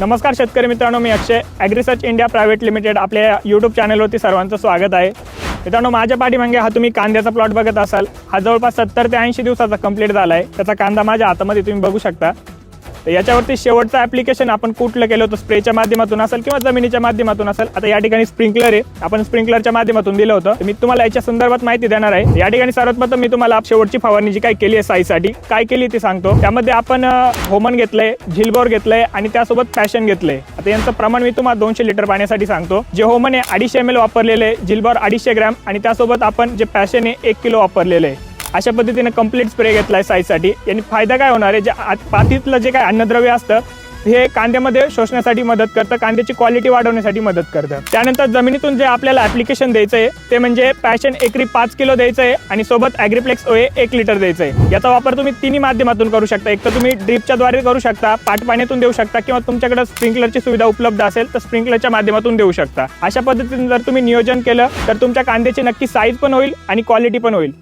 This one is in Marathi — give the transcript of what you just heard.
नमस्कार शेतकरी मित्रांनो मी Akshay. Agrisearch India private limited आपल्या यूट्यूब चॅनलवरती सर्वांचं स्वागत आहे. मित्रांनो माझ्या पाठीमागे हा तुम्ही कांद्याचा प्लॉट बघत असाल. हा जवळपास सत्तर ते ऐंशी दिवसाचा कंप्लीट झाला आहे त्याचा कांदा माझ्या हातामध्ये तुम्ही बघू शकता. तर याच्यावरती शेवटचं ॲप्लिकेशन आपण कुठलं केलं होतं? स्प्रेच्या माध्यमातून असेल किंवा जमिनीच्या माध्यमातून असेल? आता या ठिकाणी स्प्रिंकलर आहे. आपण स्प्रिंकलरच्या माध्यमातून दिलं होतं. मी तुम्हाला याच्या संदर्भात माहिती देणार आहे. या ठिकाणी सर्वात प्रथम मी तुम्हाला शेवटची फवारणी जी काय केली आहे साईसाठी काय केली ती सांगतो. त्यामध्ये आपण होमन घेतलंय झिलबोर घेतलंय आणि त्यासोबत फॅशन घेतलंय. आता यांचं प्रमाण मी तुम्हाला दोनशे लिटर पाण्यासाठी सांगतो. जे होमन आहे अडीचशे एम एल वापरलेले आहे झिलबोर अडीचशे ग्रॅम आणि त्यासोबत आपण जे पॅशन आहे एक किलो वापरलेलं आहे. अशा पद्धतीने कंप्लीट स्प्रे घेतलाय साईजसाठी यांनी फायदा काय होणार आहे? जे पातीतलं जे काय अन्नद्रव्य असतं हे कांद्यामध्ये शोषण्यासाठी मदत करतं कांद्याची क्वालिटी वाढवण्यासाठी मदत करतं. त्यानंतर जमिनीतून जे आपल्याला ऍप्लिकेशन द्यायचं आहे ते म्हणजे पॅशन एकरी पाच किलो द्यायचं आहे आणि सोबत ॲग्रिप्लेक्स ओए एक लिटर द्यायचं आहे याचा वापर तुम्ही तिन्ही माध्यमातून करू शकता. एक तर तुम्ही ड्रिपच्या द्वारे करू शकता पाटपाण्यातून देऊ शकता किंवा तुमच्याकडे स्प्रिंकलरची सुविधा उपलब्ध असेल तर स्प्रिंकलरच्या माध्यमातून देऊ शकता. अशा पद्धतीने जर तुम्ही नियोजन केलं तर तुमच्या कांद्याची नक्की साईज पण होईल आणि क्वालिटी पण होईल.